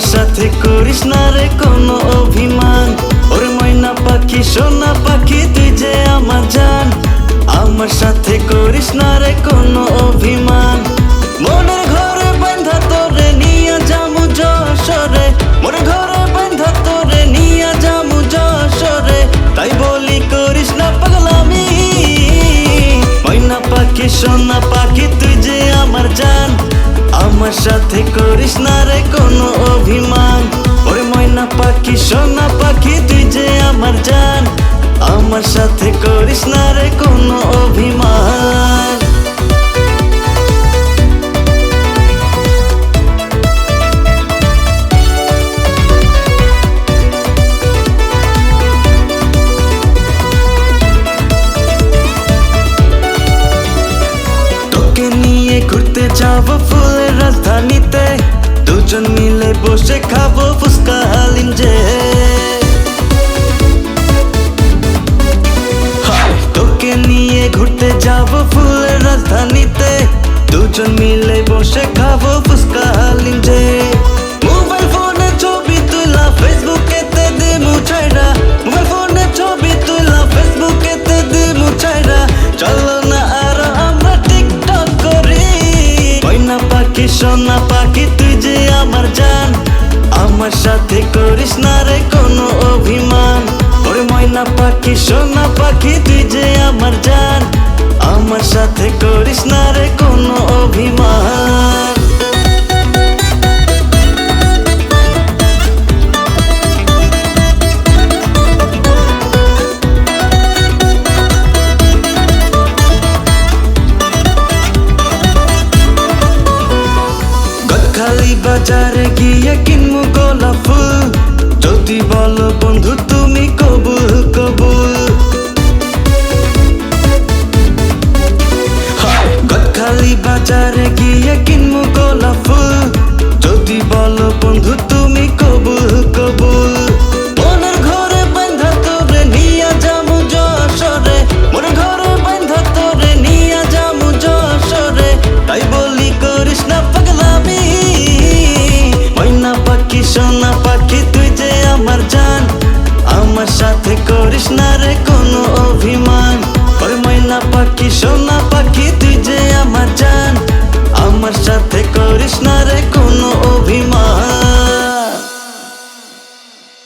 সাথে করিস না রে কোনো অভিমান। ওরে ময়না পাখি, সোনা পাখি, তুই যে আমার জান। আমার সাথে করিস না রে কোনো অভিমান। মনের ঘরে বান্ধা তোরে নিয়ে যামু যশোরে। মনের ঘরে বান্ধা তোরে নিয়ে যামু যশোরে। তাই বলি করিস না পাগলামি। ময়না পাখি, সোনা পাখি, তুই যে আমার জান। আমার সাথে করিস না রে কোনো অভিমান। ওরে ময়না পাখি, সোনা পাখি, তুই যে আমার জান। আমার সাথে করিস না রে কোনো অভিমান। যাব ফুলের রাজধানীতে। দুজন মিলে বসে খাব ফুচকা হালিম যে। তোকে নিয়ে ঘুরতে যাব ফুলের রাজধানীতে। দুজন মিলে বসে খাব যে। মোবাইল ছবি ছবি সোনা পাখি, তুই যে আমার জান। আমার সাথে করিস না রে কোনো অভিমান। ওরে ময়না পাখি, সোনা পাখি, তুই যে আমার জান। বাজারে গিয়ে কিনবো গোলাপ ফুল। যদি বলো বন্ধু তুমি কবুল কবুল। গদখালি বাজারে গিয়ে